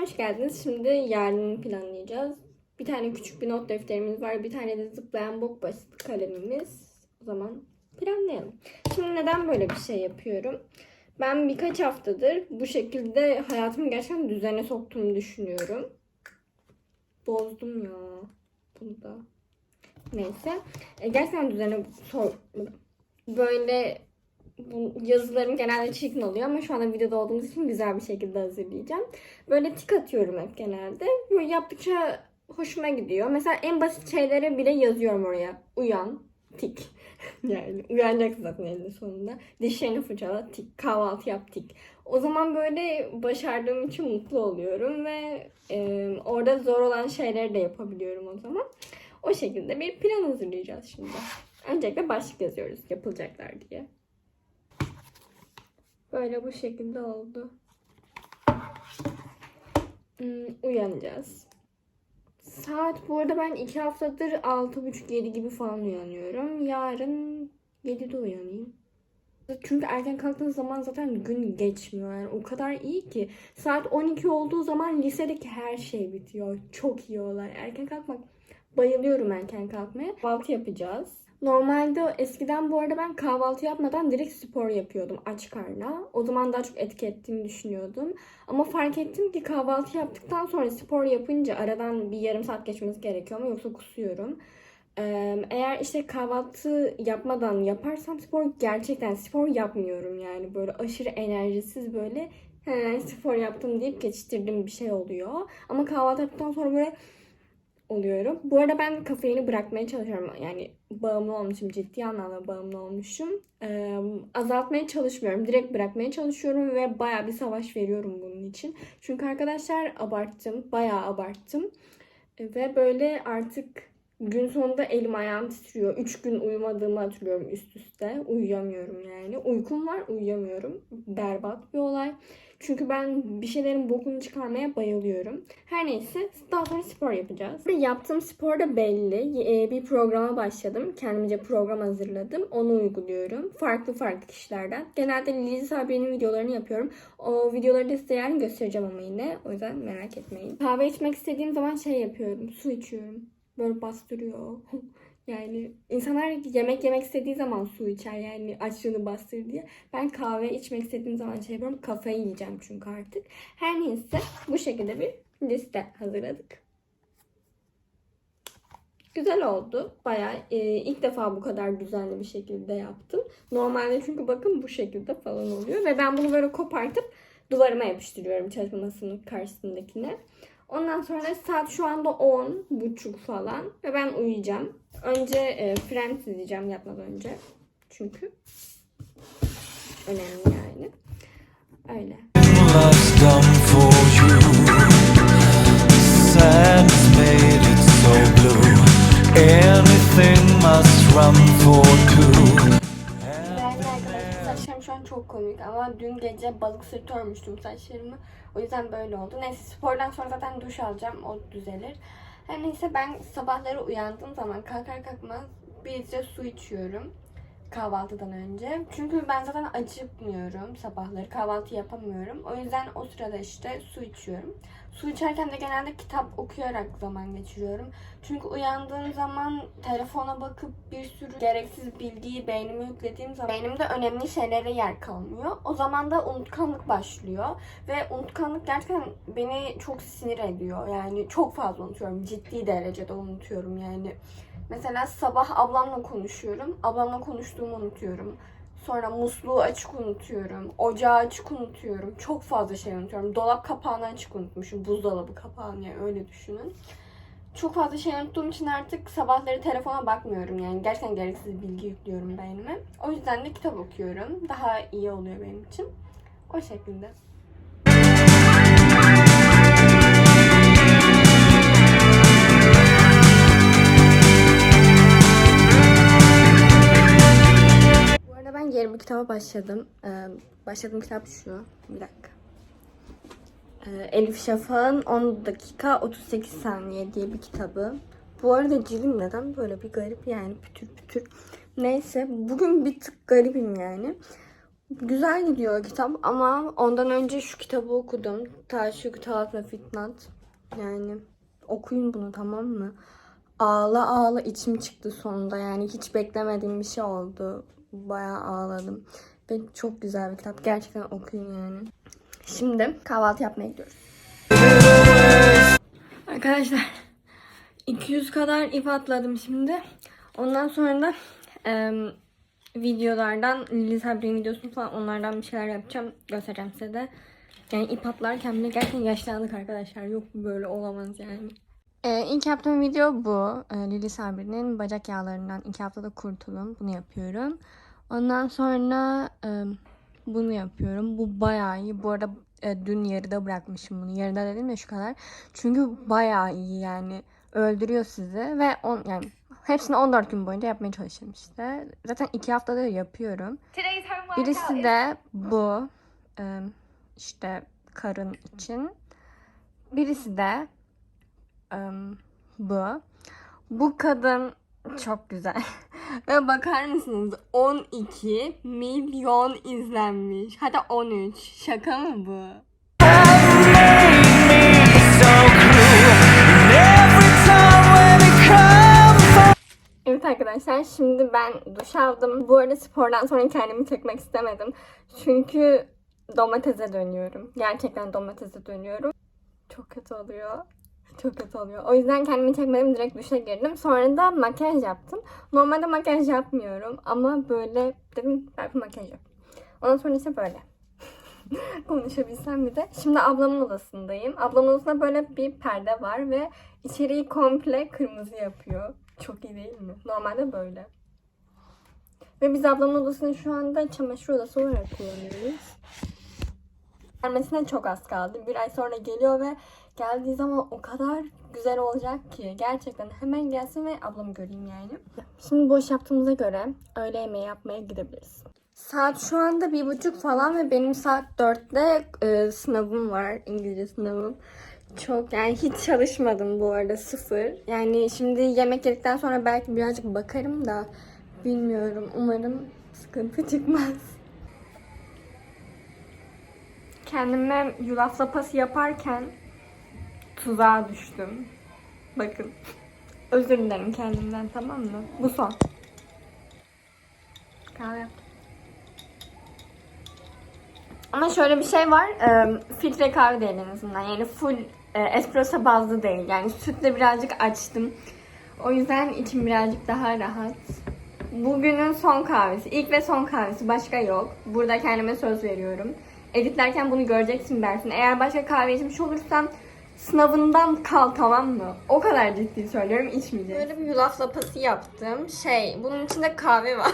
hoş geldiniz. Şimdi yarını planlayacağız. Bir tane küçük bir not defterimiz var. Bir tane de zıplayan bok basit kalemimiz. O zaman planlayalım. Şimdi neden böyle bir şey yapıyorum? Ben birkaç haftadır bu şekilde hayatımı gerçekten düzene soktuğumu düşünüyorum. Bozdum ya. Bunu da. Neyse. E, gerçekten düzene sor böyle yazılarım genelde çirkin oluyor ama şu anda videoda olduğumuz için güzel bir şekilde hazırlayacağım. Böyle tik atıyorum hep genelde. Böyle yaptıkça hoşuma gidiyor. Mesela en basit şeylere bile yazıyorum oraya. Uyan, tik. yani uyanacaksın zaten elinde sonunda. Dişlerini fırçala, tik. Kahvaltı yap, tik. O zaman böyle başardığım için mutlu oluyorum ve e, orada zor olan şeyleri de yapabiliyorum o zaman. O şekilde bir plan hazırlayacağız şimdi. Öncelikle başlık yazıyoruz yapılacaklar diye. Böyle bu şekilde oldu. Hmm, uyanacağız. Saat bu arada ben iki haftadır 6.30-7 gibi falan uyanıyorum. Yarın 7'de uyanayım. Çünkü erken kalktığın zaman zaten gün geçmiyor. Yani o kadar iyi ki. Saat 12 olduğu zaman lisedeki her şey bitiyor. Çok iyi olay. Erken kalkmak bayılıyorum erken kalkmaya. Kahvaltı yapacağız. Normalde eskiden bu arada ben kahvaltı yapmadan direkt spor yapıyordum aç karnına. O zaman daha çok etki ettiğini düşünüyordum. Ama fark ettim ki kahvaltı yaptıktan sonra spor yapınca aradan bir yarım saat geçmesi gerekiyor ama yoksa kusuyorum. Eğer işte kahvaltı yapmadan yaparsam spor gerçekten spor yapmıyorum yani böyle aşırı enerjisiz böyle "He, spor yaptım deyip geçiştirdiğim bir şey oluyor. Ama kahvaltı yaptıktan sonra böyle oluyorum. Bu arada ben kafeini bırakmaya çalışıyorum. Yani bağımlı olmuşum. Ciddi anlamda bağımlı olmuşum. Ee, azaltmaya çalışmıyorum. Direkt bırakmaya çalışıyorum ve baya bir savaş veriyorum bunun için. Çünkü arkadaşlar abarttım. Bayağı abarttım. Ve böyle artık gün sonunda elim ayağım titriyor. Üç gün uyumadığımı hatırlıyorum üst üste. Uyuyamıyorum yani. Uykum var uyuyamıyorum. Berbat bir olay. Çünkü ben bir şeylerin bokunu çıkarmaya bayılıyorum. Her neyse daha sonra spor yapacağız. Yaptığım spor da belli. Ee, Bir programa başladım. Kendimce program hazırladım. Onu uyguluyorum. Farklı farklı kişilerden. Genelde Lizi Sabri'nin videolarını yapıyorum. O videoları da size yani göstereceğim ama yine. O yüzden merak etmeyin. Kahve içmek istediğim zaman şey yapıyorum. Su içiyorum. Böyle bastırıyor. Yani insanlar yemek yemek istediği zaman su içer yani açlığını bastır diye. Ben kahve içmek istediğim zaman şey yapıyorum. Kafayı yiyeceğim çünkü artık. Her neyse bu şekilde bir liste hazırladık. Güzel oldu. Bayağı e, ilk defa bu kadar düzenli bir şekilde yaptım. Normalde çünkü bakın bu şekilde falan oluyor. Ve ben bunu böyle kopartıp duvarıma yapıştırıyorum çalışma masamın karşısındakine. Ondan sonra saat şu anda 10 buçuk falan ve ben uyuyacağım. Önce e, Friends izleyeceğim yatmadan önce. Çünkü önemli yani. Öyle. Anything must run for çok komik ama dün gece balık sırtı örmüştüm saçlarımı. O yüzden böyle oldu. Neyse spordan sonra zaten duş alacağım. O düzelir. Her neyse ben sabahları uyandığım zaman kalkar kalkmaz bir litre su içiyorum. Kahvaltıdan önce. Çünkü ben zaten acıkmıyorum sabahları. Kahvaltı yapamıyorum. O yüzden o sırada işte su içiyorum. Su içerken de genelde kitap okuyarak zaman geçiriyorum. Çünkü uyandığım zaman telefona bakıp bir sürü gereksiz bilgiyi beynime yüklediğim zaman beynimde önemli şeylere yer kalmıyor. O zaman da unutkanlık başlıyor. Ve unutkanlık gerçekten beni çok sinir ediyor. Yani çok fazla unutuyorum. Ciddi derecede unutuyorum yani. Mesela sabah ablamla konuşuyorum. Ablamla konuştuğumu unutuyorum. Sonra musluğu açık unutuyorum. Ocağı açık unutuyorum. Çok fazla şey unutuyorum. Dolap kapağını açık unutmuşum. Buzdolabı kapağını yani öyle düşünün. Çok fazla şey unuttuğum için artık sabahları telefona bakmıyorum. Yani gerçekten gereksiz bilgi yüklüyorum beynime. O yüzden de kitap okuyorum. Daha iyi oluyor benim için. O şekilde. Kitaba başladım. Ee, başladığım kitap şu. Bir dakika. Ee, Elif Şafak'ın 10 dakika 38 saniye diye bir kitabı. Bu arada cildim neden böyle bir garip yani pütür pütür. Neyse bugün bir tık garibim yani. Güzel gidiyor kitap ama ondan önce şu kitabı okudum. Taşük Talat ve Fitnat. Yani okuyun bunu tamam mı? Ağla ağla içim çıktı sonunda. Yani hiç beklemediğim bir şey oldu. Bayağı ağladım. Ve çok güzel bir kitap. Gerçekten okuyun yani. Şimdi kahvaltı yapmaya gidiyoruz. Arkadaşlar 200 kadar ip atladım şimdi. Ondan sonra da em, videolardan Lili Sabri'nin videosunu falan onlardan bir şeyler yapacağım. Göstereceğim size de. Yani ip atlarken bile gerçekten yaşlandık arkadaşlar. Yok böyle olamaz yani. Ee, ilk yaptığım video bu. Ee, Lili Sabri'nin bacak yağlarından iki haftada kurtulun. Bunu yapıyorum. Ondan sonra e, bunu yapıyorum. Bu bayağı iyi. Bu arada e, dün yarıda bırakmışım bunu. Yarıda dedim de şu kadar. Çünkü bayağı iyi yani. Öldürüyor sizi ve on, yani hepsini 14 gün boyunca yapmaya çalıştım işte. Zaten iki haftada yapıyorum. Birisi de bu. e, işte karın için. Birisi de e, bu. Bu kadın çok güzel. Ve bakar mısınız 12 milyon izlenmiş. Hatta 13. Şaka mı bu? Evet arkadaşlar şimdi ben duş aldım. Bu arada spordan sonra kendimi çekmek istemedim. Çünkü domatese dönüyorum. Gerçekten domatese dönüyorum. Çok kötü oluyor. Çok kötü oluyor. O yüzden kendimi çekmedim. Direkt duşa girdim. Sonra da makyaj yaptım. Normalde makyaj yapmıyorum. Ama böyle dedim belki makyaj yap. Ondan sonra ise böyle. Konuşabilsem bir de. Şimdi ablamın odasındayım. Ablamın odasında böyle bir perde var ve içeriği komple kırmızı yapıyor. Çok iyi değil mi? Normalde böyle. Ve biz ablamın odasını şu anda çamaşır odası olarak kullanıyoruz. Gelmesine çok az kaldı. Bir ay sonra geliyor ve geldiği zaman o kadar güzel olacak ki. Gerçekten hemen gelsin ve ablamı göreyim yani. Şimdi boş yaptığımıza göre öğle yemeği yapmaya gidebiliriz. Saat şu anda bir buçuk falan ve benim saat dörtte e, sınavım var. İngilizce sınavım. Çok yani hiç çalışmadım bu arada sıfır. Yani şimdi yemek yedikten sonra belki birazcık bakarım da bilmiyorum. Umarım sıkıntı çıkmaz. Kendime yulaf lapası yaparken tuzağa düştüm. Bakın. Özür dilerim kendimden tamam mı? Bu son. Kahve. Ama şöyle bir şey var. e, filtre kahve değil en azından. Yani full e, espresso bazlı değil. Yani sütle birazcık açtım. O yüzden içim birazcık daha rahat. Bugünün son kahvesi. İlk ve son kahvesi. Başka yok. Burada kendime söz veriyorum. Editlerken bunu göreceksin Berfin. Eğer başka kahve içmiş olursam sınavından kal tamam mı? O kadar ciddi söylüyorum içmeyeceğim. Böyle bir yulaf lapası yaptım. Şey bunun içinde kahve var.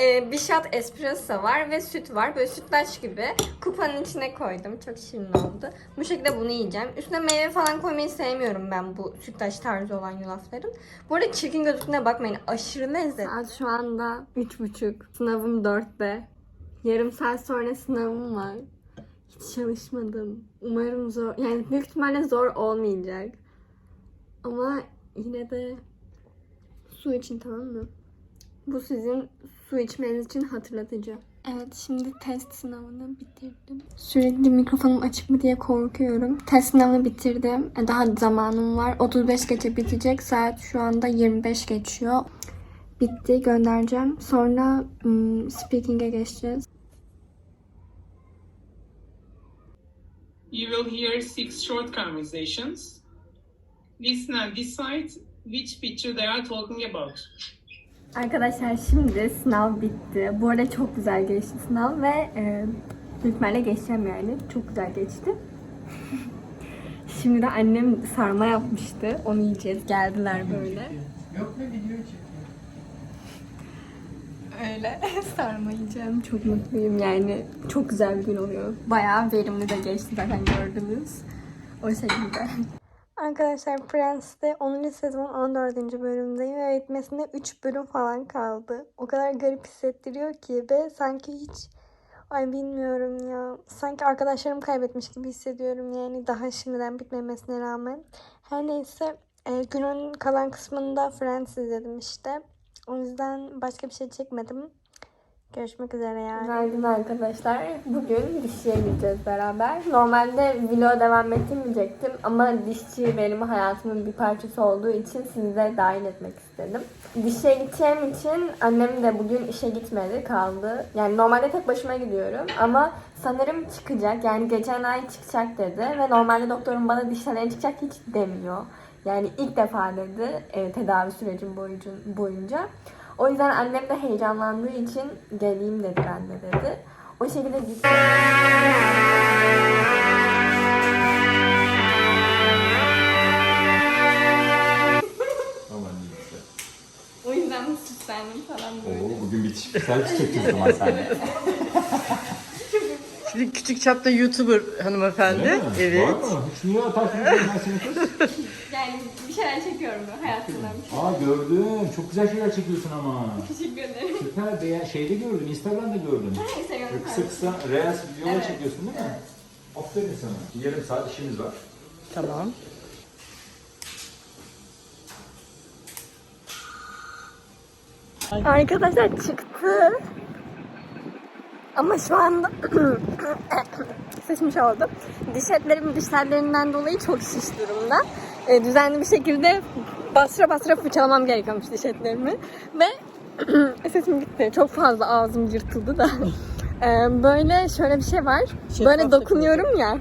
Ee, bir shot espresso var ve süt var. Böyle sütlaç gibi. Kupanın içine koydum. Çok şirin oldu. Bu şekilde bunu yiyeceğim. Üstüne meyve falan koymayı sevmiyorum ben bu sütlaç tarzı olan yulafların. Bu arada çirkin gözüktüğüne bakmayın. Aşırı lezzetli. Saat şu anda 3.30. Sınavım 4'te. Yarım saat sonra sınavım var. Hiç çalışmadım. Umarım zor. Yani büyük ihtimalle zor olmayacak. Ama yine de su için tamam mı? Bu sizin su içmeniz için hatırlatıcı. Evet şimdi test sınavını bitirdim. Sürekli mikrofonum açık mı diye korkuyorum. Test sınavını bitirdim. E, Daha zamanım var. 35 geçe bitecek. Saat şu anda 25 geçiyor. Bitti göndereceğim. Sonra speaking'e geçeceğiz. You will hear six short conversations. Listen and decide which picture they are talking about. Arkadaşlar şimdi sınav bitti. Bu arada çok güzel geçti sınav ve e, ihtimalle geçeceğim yani. Çok güzel geçti. şimdi de annem sarma yapmıştı. Onu yiyeceğiz. Geldiler böyle. Yok mu video çekiyor? Öyle sarma yiyeceğim. Çok mutluyum yani. Çok güzel bir gün oluyor. Bayağı verimli de geçti zaten gördünüz. O şekilde. Arkadaşlar Prens'te 10. sezon 14. bölümdeyim ve bitmesine 3 bölüm falan kaldı. O kadar garip hissettiriyor ki ve sanki hiç ay bilmiyorum ya. Sanki arkadaşlarımı kaybetmiş gibi hissediyorum yani daha şimdiden bitmemesine rağmen. Her neyse e, günün kalan kısmında Friends izledim işte. O yüzden başka bir şey çekmedim. Görüşmek üzere yarın. Günaydın arkadaşlar. Bugün dişçiye gideceğiz beraber. Normalde vlog devam ettirmeyecektim ama dişçi benim hayatımın bir parçası olduğu için sizi de dahil etmek istedim. Dişçiye gideceğim için annem de bugün işe gitmedi, kaldı. Yani normalde tek başıma gidiyorum ama sanırım çıkacak. Yani geçen ay çıkacak dedi ve normalde doktorum bana dişlerin çıkacak hiç demiyor. Yani ilk defa dedi e, tedavi sürecim boyunca. O yüzden annem de heyecanlandığı için geleyim dedi ben de dedi. O şekilde gittim. O yüzden süslendim falan Oo, bugün bir selfie çekeceğiz o zaman seninle. Şimdi küçük çapta YouTuber hanımefendi. Mi? Evet. Var mı? Hiç niye takip ben seni kız? Şeyler çekiyorum ben hayatımdan. Aa gördüm. Çok güzel şeyler çekiyorsun ama. Teşekkür ederim. Süper. Beğen şeyde gördüm. Instagram'da gördüm. Instagram'da Kısa kısa reels videolar Evet. çekiyorsun değil mi? Aferin sana. Yarım saat işimiz var. Tamam. Arkadaşlar çıktı. Ama şu anda seçmiş oldum. Diş etlerim dişlerinden dolayı çok şiş durumda. E, düzenli bir şekilde bastıra bastıra fırçalamam gerekiyormuş diş etlerimi. Ve sesim gitti. Çok fazla ağzım yırtıldı da. E, böyle şöyle bir şey var. Böyle dokunuyorum ya.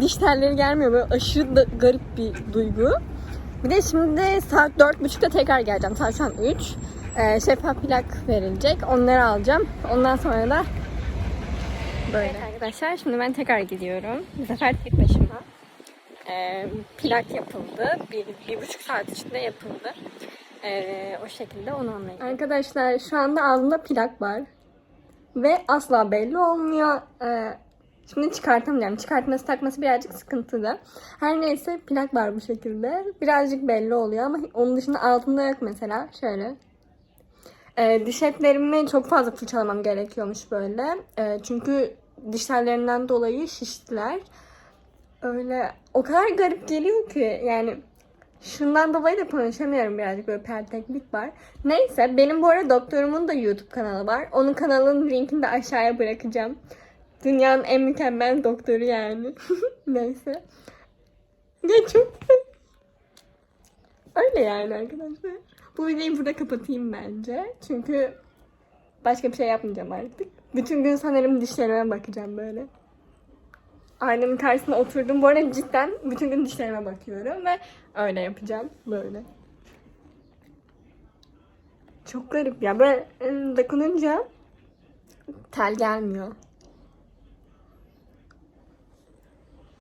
Diş telleri gelmiyor. Böyle aşırı da garip bir duygu. Bir de şimdi saat 4.30'da tekrar geleceğim. Saat şu an 3. Ee, şeffaf plak verilecek. Onları alacağım. Ondan sonra da böyle. Evet arkadaşlar şimdi ben tekrar gidiyorum. Bu sefer tek Ee, plak yapıldı. Bir, bir buçuk saat içinde yapıldı. Ee, o şekilde onu anlayın. Arkadaşlar şu anda ağzımda plak var. Ve asla belli olmuyor. Ee, Şimdi çıkartamayacağım. Çıkartması takması birazcık sıkıntılı. Her neyse plak var bu şekilde. Birazcık belli oluyor ama onun dışında altında yok mesela. Şöyle. Ee, diş etlerimi çok fazla fırçalamam gerekiyormuş böyle. Ee, çünkü diş tellerinden dolayı şiştiler. Öyle o kadar garip geliyor ki yani şundan dolayı da konuşamıyorum birazcık böyle perteklik var. Neyse benim bu arada doktorumun da YouTube kanalı var. Onun kanalının linkini de aşağıya bırakacağım. Dünyanın en mükemmel doktoru yani. Neyse. Ya çok Öyle yani arkadaşlar. Bu videoyu burada kapatayım bence. Çünkü başka bir şey yapmayacağım artık. Bütün gün sanırım dişlerime bakacağım böyle. Aynanın karşısına oturdum. Bu arada cidden bütün gün dişlerime bakıyorum ve öyle yapacağım. Böyle. Çok garip ya. Böyle ım, dokununca tel gelmiyor.